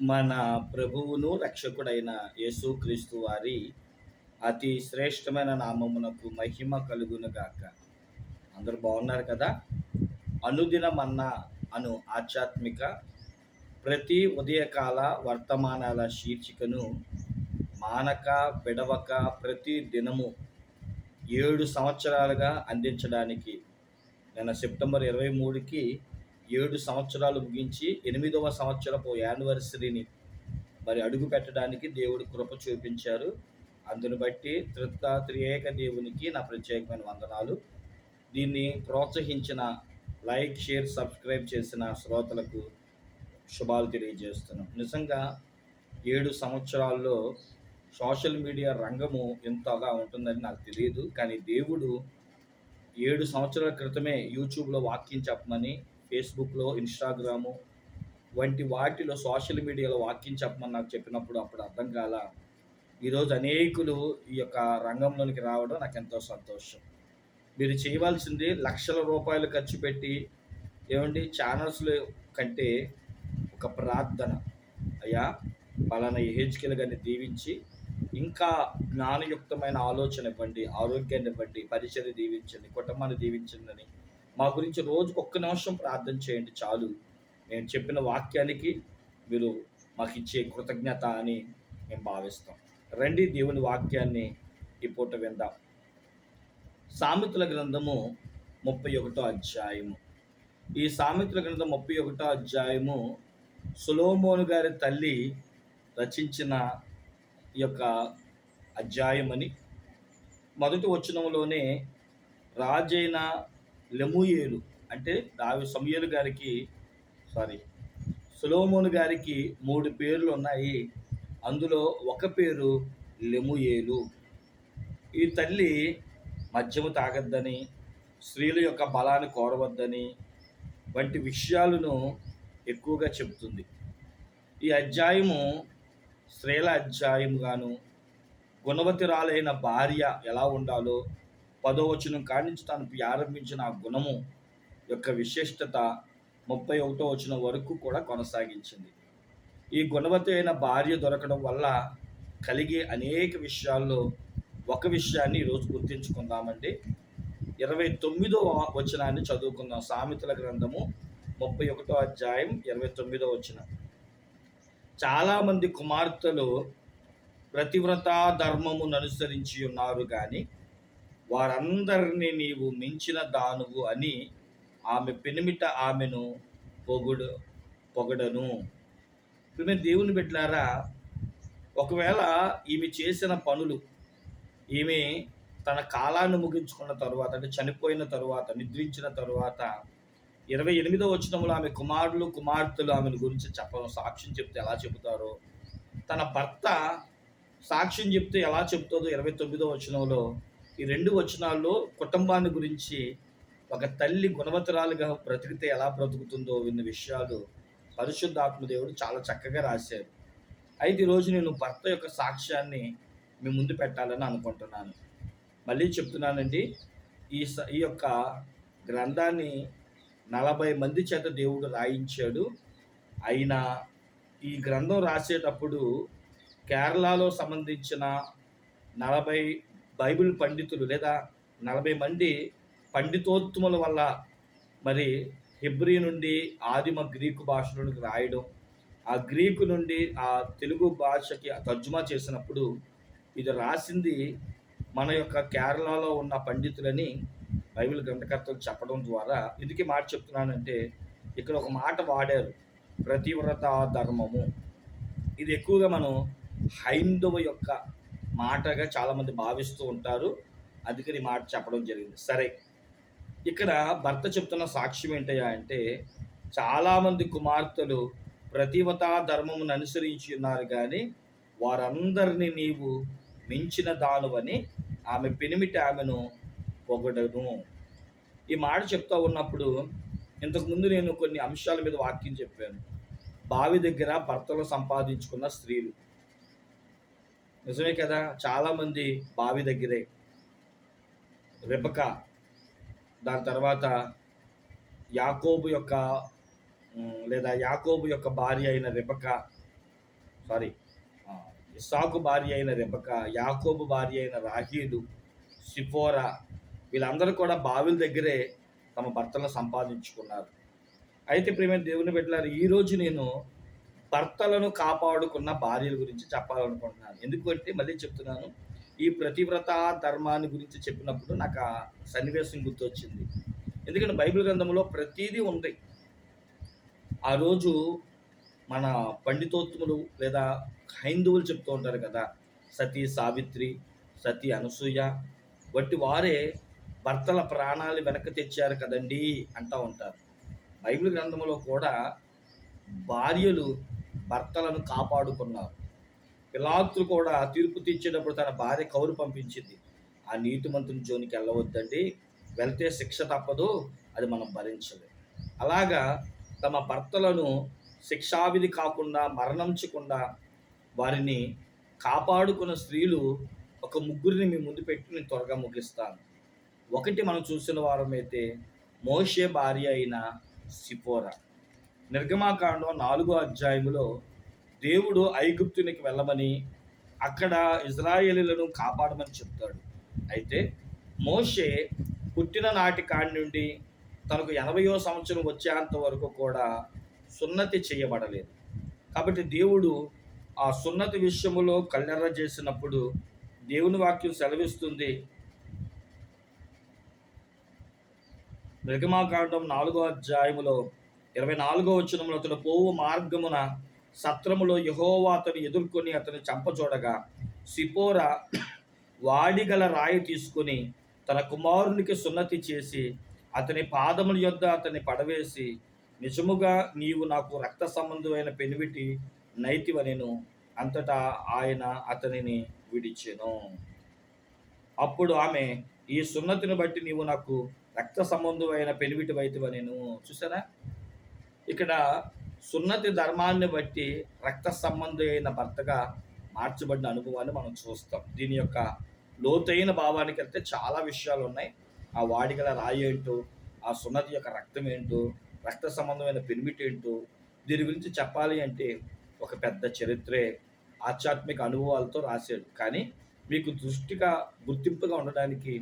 మన ప్రభువును రక్షకుడైన యేసుక్రీస్తు వారి అతి శ్రేష్టమైన నామమునకు మహిమ కలుగునుగాక అందరూ బాగున్నారు కదా? అనుదిన మన్న అను ఆధ్యాత్మిక ప్రతి ఉదయకాల వర్తమానాల శీర్షికను మానక విడవక ప్రతి దినము ఏడు సంవత్సరాలుగా అందించడానికి నిన్న సెప్టెంబర్ ఇరవై మూడుకి ఏడు సంవత్సరాలు ముగించి ఎనిమిదవ సంవత్సరపు యానివర్సరీని మరి అడుగు పెట్టడానికి దేవుడు కృప చూపించారు. అందును బట్టి త్రిత్త త్రియేక దేవునికి నా ప్రత్యేకమైన వందనాలు. దీన్ని ప్రోత్సహించిన లైక్ షేర్ సబ్స్క్రైబ్ చేసిన శ్రోతలకు శుభాలు తెలియజేస్తున్నాం. నిజంగా ఏడు సంవత్సరాల్లో సోషల్ మీడియా రంగము ఎంతగా ఉంటుందని నాకు తెలియదు. కానీ దేవుడు ఏడు సంవత్సరాల క్రితమే యూట్యూబ్లో వాక్యం చెప్పమని ఫేస్బుక్లో ఇన్స్టాగ్రాము వంటి వాటిలో సోషల్ మీడియాలో వాక్యం చెప్పమని నాకు చెప్పినప్పుడు అప్పుడు అర్థం కాల. ఈరోజు అనేకులు ఈ యొక్క రంగంలోనికి రావడం నాకు ఎంతో సంతోషం. మీరు చేయవలసింది లక్షల రూపాయలు ఖర్చు పెట్టి ఏమండి? ఛానల్స్లో కంటే ఒక ప్రార్థన. అయ్యా పలానా ఏహెచ్కేలు గారిని దీవించి ఇంకా జ్ఞానయుక్తమైన ఆలోచన ఇవ్వండి ఆరోగ్యాన్ని ఇవ్వండి పరిచయం దీవించండి కుటుంబాన్ని దీవించండి అని మా గురించి రోజు ఒక్క నిమిషం ప్రార్థన చేయండి చాలు. నేను చెప్పిన వాక్యానికి మీరు మాకు ఇచ్చే కృతజ్ఞత అని మేము భావిస్తాం. రండి దేవుని వాక్యాన్ని ఈ పూట విందాం. సామెతల గ్రంథము ముప్పై ఒకటో అధ్యాయము. ఈ సామెతల గ్రంథం ముప్పై ఒకటో అధ్యాయము సులోమోను గారి తల్లి రచించిన ఈ యొక్క అధ్యాయమని మొదటి వచనంలోనే రాజైన లెమూయేలు అంటే దావి సమయలు గారికి సారీ సులోమోను గారికి మూడు పేర్లు ఉన్నాయి. అందులో ఒక పేరు లెముయేలు. ఈ తల్లి మద్యము తాగద్దని స్త్రీల యొక్క బలాన్ని కోరవద్దని వంటి విషయాలను ఎక్కువగా చెబుతుంది. ఈ అధ్యాయము స్త్రీల అధ్యాయముగాను గుణవతిరాలైన భార్య ఎలా ఉండాలో పదో వచనం కానించి తాను ప్రారంభించిన ఆ గుణము యొక్క విశిష్టత ముప్పై ఒకటో వచనం వరకు కూడా కొనసాగించింది. ఈ గుణవతి అయిన భార్య దొరకడం వల్ల కలిగే అనేక విషయాల్లో ఒక విషయాన్ని ఈరోజు గుర్తించుకుందామండి. ఇరవై తొమ్మిదో వచనాన్ని చదువుకుందాం. సామెతల గ్రంథము ముప్పై ఒకటో అధ్యాయం ఇరవై తొమ్మిదో వచనం. చాలామంది కుమార్తెలు ప్రతివ్రత ధర్మమును అనుసరించి ఉన్నారు కానీ వారందరినీ నీవు మించిన దానువు అని ఆమె పెనిమిట ఆమెను పొగుడు పొగడను. ఇప్పుడు దేవుని బిడ్డలారా ఒకవేళ ఈమె చేసిన పనులు ఈమె తన కాలాన్ని ముగించుకున్న తర్వాత అంటే చనిపోయిన తర్వాత నిద్రించిన తర్వాత ఇరవై ఎనిమిదో వచ్చినములు ఆమె కుమారులు కుమార్తెలు ఆమెను గురించి చెప్పడం సాక్ష్యం చెప్తే ఎలా చెబుతారో? తన భర్త సాక్ష్యం చెప్తే ఎలా చెప్తుందో ఇరవై తొమ్మిదో వచనంలో ఈ రెండు వచనాల్లో కుటుంబాన్ని గురించి ఒక తల్లి గుణవతరాలుగా బ్రతికితే ఎలా బ్రతుకుతుందో విన్న విషయాలు పరిశుద్ధాత్మదేవుడు చాలా చక్కగా రాశారు. అయితే ఈరోజు నేను భర్త యొక్క సాక్ష్యాన్ని మీ ముందు పెట్టాలని అనుకుంటున్నాను. మళ్ళీ చెప్తున్నానండి ఈ స ఈ యొక్క గ్రంథాన్ని నలభై మంది చేత దేవుడు రాయించాడు. అయినా ఈ గ్రంథం రాసేటప్పుడు కేరళలో సంబంధించిన నలభై బైబిల్ పండితులు లేదా నలభై మంది పండితోత్తముల వల్ల మరి హిబ్రీ నుండి ఆదిమ గ్రీకు భాషలోనికి రాయడం ఆ గ్రీకు నుండి ఆ తెలుగు భాషకి తర్జుమా చేసినప్పుడు ఇది రాసింది మన యొక్క కేరళలో ఉన్న పండితులని బైబిల్ గ్రంథకర్తలు చెప్పడం ద్వారా. ఇందుకే మాట చెప్తున్నానంటే ఇక్కడ ఒక మాట వాడారు ప్రతివ్రత ధర్మము ఇది ఎక్కువగా మనం హైందవ యొక్క మాటగా చాలామంది భావిస్తూ ఉంటారు. అందుకని మాట చెప్పడం జరిగింది. సరే ఇక్కడ భర్త చెప్తున్న సాక్ష్యం ఏంటయ్యా అంటే చాలామంది కుమార్తెలు ప్రతివతా ధర్మమును అనుసరించి ఉన్నారు కానీ వారందరినీ నీవు మించిన దానువని ఆమె పెనిమిటి ఆమెను పొగడను. ఈ మాట చెప్తా ఉన్నప్పుడు ఇంతకుముందు నేను కొన్ని అంశాల మీద వాక్యం చెప్పాను. బావి దగ్గర భర్తలు సంపాదించుకున్న స్త్రీలు. నిజమే కదా చాలామంది బావి దగ్గరే రెబక దాని తర్వాత యాకోబు యొక్క లేదా యాకోబు యొక్క భార్య అయిన రెబక సారీ ఇస్సాకు భార్య అయిన రెబక యాకోబు భార్య అయిన రాహీలు సిపోరా వీళ్ళందరూ కూడా బావిల దగ్గరే తమ భర్తలను సంపాదించుకున్నారు. అయితే ప్రేమ దేవుని పెట్టారు ఈరోజు నేను భర్తలను కాపాడుకున్న భార్యల గురించి చెప్పాలనుకుంటున్నాను. ఎందుకంటే మళ్ళీ చెప్తున్నాను ఈ ప్రతివ్రత ధర్మాన్ని గురించి చెప్పినప్పుడు నాకు ఆ సన్నివేశం గుర్తొచ్చింది. ఎందుకంటే బైబిల్ గ్రంథంలో ప్రతీదీ ఉంది. ఆ రోజు మన పండితోత్తములు లేదా హైందువులు చెప్తూ ఉంటారు కదా సతీ సావిత్రి సతీ అనసూయ వంటి వారే భర్తల ప్రాణాలు వెనక్కి తెచ్చారు కదండి అంటూ ఉంటారు. బైబిల్ గ్రంథంలో కూడా భార్యలు భర్తలను కాపాడుకున్నారు. పిలాతులు కూడా తీర్పు తీర్చేటప్పుడు తన భార్య కౌరు పంపించింది. ఆ నీతిమంతుని జోనికి వెళ్ళవద్దండి. వెళ్తే శిక్ష తప్పదు. అది మనం భరించలేం. అలాగా తమ భర్తలను శిక్షావిధి కాకుండా మరణించకుండా వారిని కాపాడుకున్న స్త్రీలు ఒక ముగ్గురిని మీ ముందు పెట్టి నేను త్వరగా ముగిస్తాను. ఒకటి మనం చూసిన వారమైతే మోషే భార్య అయిన సిపోరా నిర్గమాకాండం నాలుగో అధ్యాయములో దేవుడు ఐగుప్తునికి వెళ్ళమని అక్కడ ఇజ్రాయేలీలను కాపాడమని చెప్తాడు. అయితే మోషే పుట్టిన నాటి కాడి నుండి తనకు ఎనభయో సంవత్సరం వచ్చేంత వరకు కూడా సున్నతి చేయబడలేదు. కాబట్టి దేవుడు ఆ సున్నతి విషయములో కళ్ళెర్ర చేసినప్పుడు దేవుని వాక్యం సెలవిస్తుంది. నిర్గమాకాండం నాలుగో అధ్యాయములో ఇరవై నాలుగో వచనంలో అతను పోవు మార్గమున సత్రములో యహోవా అతను ఎదుర్కొని అతను చంపచూడగా సిపోరా వాడిగల రాయి తీసుకుని తన కుమారునికి సున్నతి చేసి అతని పాదముల యొద్ద అతన్ని పడవేసి నిజముగా నీవు నాకు రక్త సంబంధమైన పెనివిటి నైతివనెను అంతటా ఆయన అతనిని విడిచెను. అప్పుడు ఆమె ఈ సున్నతిని బట్టి నీవు నాకు రక్త సంబంధమైన పెనివిటి వైతివనెను. చూసారా ఇక్కడ సున్నతి ధర్మాన్ని బట్టి రక్త సంబంధమైన భర్తగా మార్చబడిన అనుభవాన్ని మనం చూస్తాం. దీని యొక్క లోతైన భావానికి వెళ్తే చాలా విషయాలు ఉన్నాయి. ఆ వాడిగల రాయి ఏంటో ఆ సున్నతి యొక్క రక్తం ఏంటో రక్త సంబంధమైన పెనిమిటి ఏంటో దీని గురించి చెప్పాలి అంటే ఒక పెద్ద చరిత్రే ఆధ్యాత్మిక అనుభవాలతో రాశాడు. కానీ మీకు దృష్టిగా గుర్తింపుగా ఉండడానికి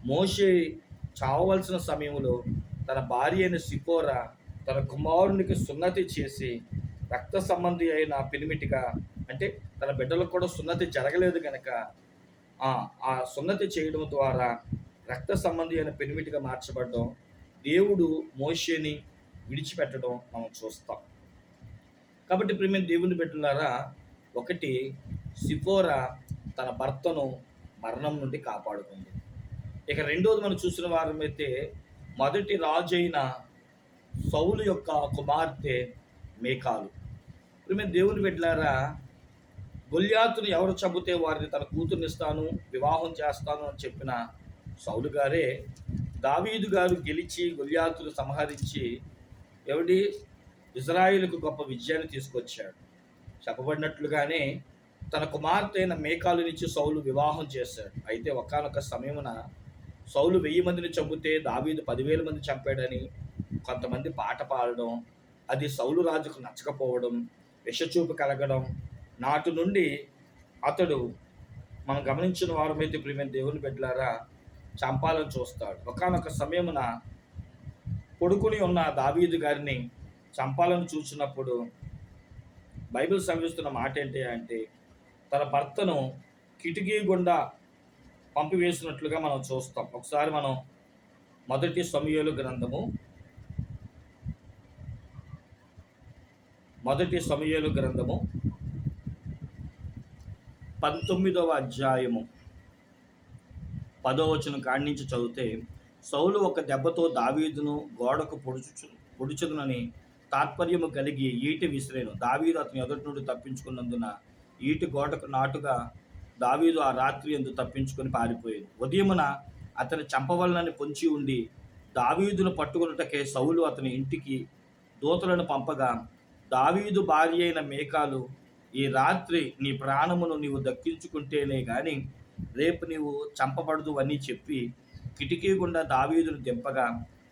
మోషే చావవలసిన సమయంలో తన భార్య అయిన సిపోరా తన కుమారునికి సున్నతి చేసి రక్త సంబంధి అయిన పిలిమిటిగా అంటే తన బిడ్డలకు కూడా సున్నతి జరగలేదు కనుక ఆ సున్నతి చేయడం ద్వారా రక్త సంబంధి అయిన పెనిమిటిగా మార్చబడడం దేవుడు మోషేని విడిచిపెట్టడం మనం చూస్తాం. కాబట్టి ప్రేమ దేవుని బిడ్డలారా ఒకటి సిఫోరా తన భర్తను మరణం నుండి కాపాడుకుంది. ఇక రెండోది మనం చూసిన వారమైతే మొదటి రాజు అయిన సౌలు యొక్క కుమార్తె మేకాలు. మేము దేవుని బిడ్డలారా గొల్యాతును ఎవరు చంపితే వారిని తన కూతురునిస్తాను వివాహం చేస్తాను అని చెప్పిన సౌలు గారే దావీదు గారు గెలిచి గొల్యాతును సంహరించి ఎవడి ఇజ్రాయిల్కు గొప్ప విజయాన్ని తీసుకొచ్చాడు. చెప్పబడినట్లుగానే తన కుమార్తె అయిన మేకాలునిచ్చి సౌలు వివాహం చేశాడు. అయితే ఒకానొక సమయమున సౌలు వెయ్యి మందిని చంపితే దావీదు పదివేల మంది చంపాడని కొంతమంది పాట పాడడం అది సౌలు రాజుకు నచ్చకపోవడం విషచూపు కలగడం నాటి నుండి అతడు మనం గమనించిన వారమైతే ప్రియమైన దేవుని బిడ్డలారా చంపాలని చూస్తాడు. ఒకానొక సమయమున కొడుకుని ఉన్న దావీదు గారిని చంపాలని చూసినప్పుడు బైబిల్ సంవిస్తున్న మాట ఏంటి అంటే తన భర్తను కిటికీ గుండా పంపివేసినట్లుగా మనం చూస్తాం. ఒకసారి మనం మొదటి సమయంలో గ్రంథము మొదటి సమయలు గ్రంథము పంతొమ్మిదవ అధ్యాయము. పదో వచనం కాడి నుంచి చదివితే సౌలు ఒక దెబ్బతో దావీదును గోడకు పొడుచు పొడుచుదునని తాత్పర్యము కలిగి ఈటి విసిరేను. దావీదు అతని ఎదుటి నుండి తప్పించుకున్నందున ఈటి గోడకు నాటుగా దావీదు ఆ రాత్రి ఎందు తప్పించుకొని పారిపోయాడు. ఉదయమున అతని చంపవలనని పొంచి ఉండి దావీదును పట్టుకున్నటకే సౌలు అతని ఇంటికి దూతలను పంపగా దావీదు భార్య అయిన మేకాలు ఈ రాత్రి నీ ప్రాణమును నీవు దక్కించుకుంటేనే గాని రేపు నీవు చంపబడదు అని చెప్పి కిటికీ గుండా దావీదును దింపగా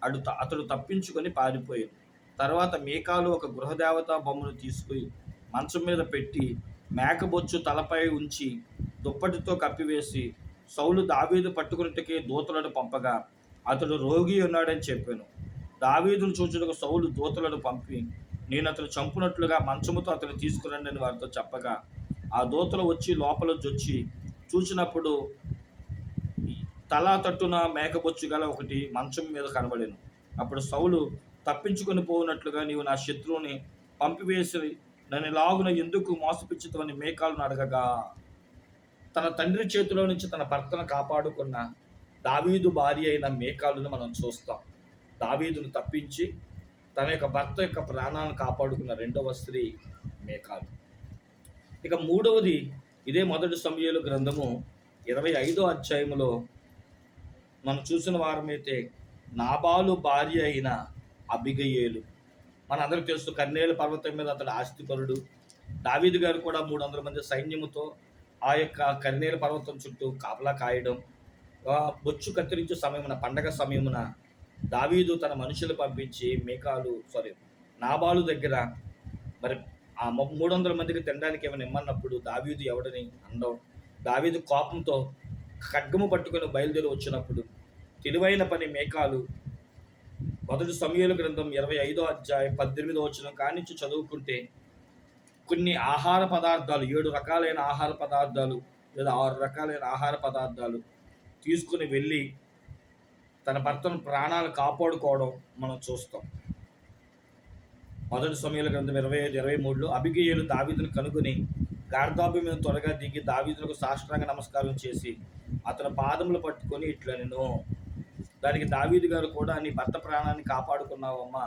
అడు అతడు తప్పించుకొని పారిపోయాడు. తర్వాత మేకాలు ఒక గృహదేవతా బొమ్మను తీసుకుని మంచం మీద పెట్టి మేకబొచ్చు తలపై ఉంచి దుప్పటితో కప్పివేసి సౌలు దావీదు పట్టుకున్నట్టుకే దూతలను పంపగా అతడు రోగి ఉన్నాడని చెప్పాను. దావీదును చూచుటకు సౌలు దూతలను పంపి నేను అతను చంపునట్లుగా మంచముతో అతను తీసుకురండి అని వారితో చెప్పగా ఆ దోతలు వచ్చి లోపల జొచ్చి చూసినప్పుడు తలా తట్టున మేకబొచ్చు గల ఒకటి మంచం మీద కనబడేను. అప్పుడు సౌలు తప్పించుకొని పోనట్లుగా నీవు నా శత్రువుని పంపివేసి నన్ను లాగున ఎందుకు మోసపించుతావని మేకాలను అడగగా. తన తండ్రి చేతిలో నుంచి తన భర్తను కాపాడుకున్న దావీదు భార్య అయిన మేకాలను మనం చూస్తాం. దావీదును తప్పించి తన యొక్క భర్త యొక్క ప్రాణాలను కాపాడుకున్న రెండవ స్త్రీ మేకాదు ఇక మూడవది ఇదే మొదటి సమయాలు గ్రంథము ఇరవై ఐదో అధ్యాయంలో మనం చూసిన వారమైతే నాబాలు భార్య అయిన అబిగయేలు. మన అందరికి తెలుసు కన్నేలు పర్వతం మీద అతడు ఆస్తిపరుడు. దావీదు గారు కూడా మూడు వందల మంది సైన్యముతో ఆ యొక్క కన్నేలు పర్వతం చుట్టూ కాపలా కాయడం బొచ్చు కత్తిరించే సమయమున పండగ సమయమున దావీదు తన మనుషులు పంపించి మేకాలు సారీ నాబాలు దగ్గర మరి ఆ మూడు వందల మందికి తినడానికి ఏమైనా ఇమ్మన్నప్పుడు దావీదు ఎవడని అనడం దావీదు కోపంతో ఖడ్గము పట్టుకొని బయలుదేరి వచ్చినప్పుడు తెలివైన పని మేకాలు. మొదటి సమయాల గ్రంథం ఇరవై ఐదో అధ్యాయం పద్దెనిమిదో వచ్చిన కానించి చదువుకుంటే కొన్ని ఆహార పదార్థాలు ఏడు రకాలైన ఆహార పదార్థాలు లేదా ఆరు రకాలైన ఆహార పదార్థాలు తీసుకుని వెళ్ళి తన భర్తను ప్రాణాలు కాపాడుకోవడం మనం చూస్తాం. మొదటి సమయంలో గ్రంథం ఇరవై ఐదు ఇరవై మూడులో అభిగేయులు దావీదును కనుగొని గార్దాబు మీద త్వరగా దిగి దావీదులకు సాష్టాంగ నమస్కారం చేసి అతను పాదములు పట్టుకొని ఇట్లా నేను దానికి దావీదు గారు కూడా నీ భర్త ప్రాణాన్ని కాపాడుకున్నావమ్మా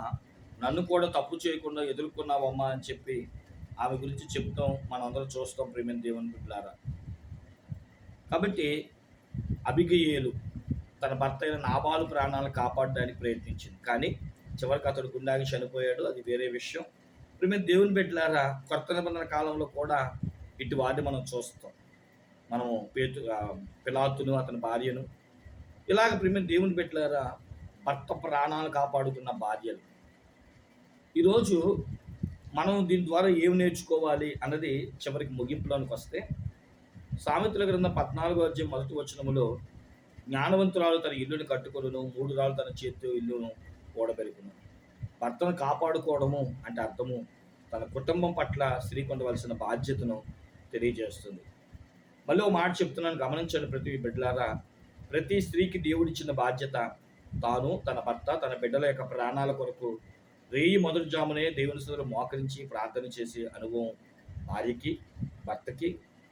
నన్ను కూడా తప్పు చేయకుండా ఎదుర్కొన్నావమ్మా అని చెప్పి ఆమె గురించి చెప్తాం మనం అందరం చూస్తాం ప్రేమ దేవుని బిడ్డారా కాబట్టి అభిగయేలు తన భర్త అయిన నాబాలు ప్రాణాలను కాపాడడానికి ప్రయత్నించింది. కానీ చివరికి అతడు గుండాగి చనిపోయాడు. అది వేరే విషయం. ప్రేమ దేవుని బిడ్డలారా కొత్త నిబంధన కాలంలో కూడా ఇటు వాటిని మనం చూస్తాం. మనము పేతు పిలాతును అతని భార్యను. ఇలాగ ప్రిమే దేవుని బిడ్డలారా భర్త ప్రాణాలు కాపాడుతున్న భార్యలు. ఈరోజు మనం దీని ద్వారా ఏం నేర్చుకోవాలి అన్నది చివరికి ముగింపులోనికి వస్తే సామెతల గ్రంథం పద్నాలుగో అధ్యాయం మొదటి వచనములో జ్ఞానవంతురాలు తన ఇల్లుని కట్టుకొను మూడు రాళ్ళు తన చేతితో ఇల్లును ఓడబెరుకును. భర్తను కాపాడుకోవడము అంటే అర్థము తన కుటుంబం పట్ల స్త్రీ పొందవలసిన బాధ్యతను తెలియజేస్తుంది. మళ్ళీ ఒక మాట చెప్తున్నాను గమనించండి ప్రతి బిడ్డలారా. ప్రతి స్త్రీకి దేవుడిచ్చిన బాధ్యత తాను తన భర్త తన బిడ్డల యొక్క ప్రాణాల కొరకు రేయి మొదటి జామునే దేవుని సదులు మోకరించి ప్రార్థన చేసే అనుభవం భార్యకి భర్తకి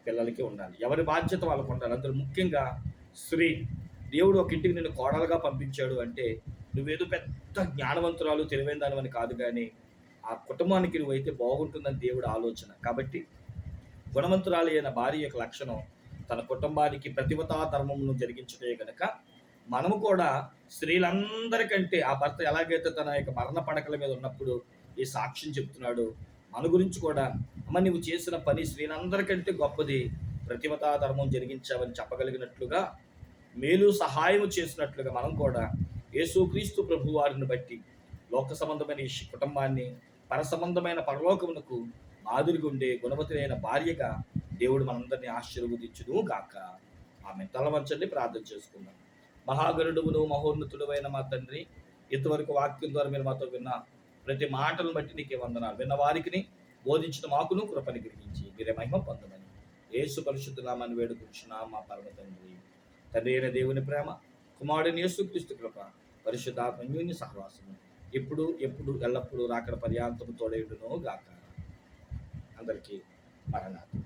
పిల్లలకి ఉండాలి. ఎవరి బాధ్యత వాళ్ళకు ఉండాలి. అందులో ముఖ్యంగా స్త్రీ. దేవుడు ఒక ఇంటికి నిన్ను కోడలుగా పంపించాడు అంటే నువ్వేదో పెద్ద జ్ఞానవంతురాలు తెలివైన దానివని కాదు కానీ ఆ కుటుంబానికి నువ్వైతే బాగుంటుందని దేవుడు ఆలోచన. కాబట్టి గుణవంతురాలు అయిన భార్య యొక్క లక్షణం తన కుటుంబానికి ప్రతివతా ధర్మమును జరిగించటే గనక మనము కూడా స్త్రీలందరికంటే ఆ భర్త ఎలాగైతే తన యొక్క మరణ పడకల మీద ఉన్నప్పుడు ఈ సాక్ష్యం చెప్తున్నాడు మన గురించి కూడా అమ్మ నువ్వు చేసిన పని స్త్రీలందరికంటే గొప్పది ప్రతివతా ధర్మం జరిగించావని చెప్పగలిగినట్లుగా మేలు సహాయం చేసినట్లుగా మనం కూడా యేసుక్రీస్తు ప్రభు వారిని బట్టి లోక సంబంధమైన ఈ కుటుంబాన్ని పర సంబంధమైన పరలోకమునకు మాదిరిగా ఉండే గుణవతులైన భార్యగా దేవుడు మనందరినీ ఆశీర్వదించును గాక. ఆమె తలవంచండి ప్రార్థన చేసుకుందాం. మహాగరుడువును మహోన్నతుడువైన మా తండ్రి ఇంతవరకు వాక్యం ద్వారా మీరు మాతో విన్న ప్రతి మాటలను బట్టి నీకే వందనాలు. విన్న వారికి బోధించిన మాకును కృపని గ్రహించి మీరే మహిమ పొందమని ఏసు పరిశుద్ధ నామాన్ని వేడుకుంటున్నా మా పరమ తండ్రి. తండ్రి అయిన దేవుని ప్రేమ కుమారుడిని యేసు క్రీస్తు కృప పరిశుద్ధాత్మన్యుని సహవాసము. ఇప్పుడు ఎప్పుడు ఎల్లప్పుడూ రాకడ పర్యాంతము తోడేయుడునో గాక. అందరికీ మరణాత్మ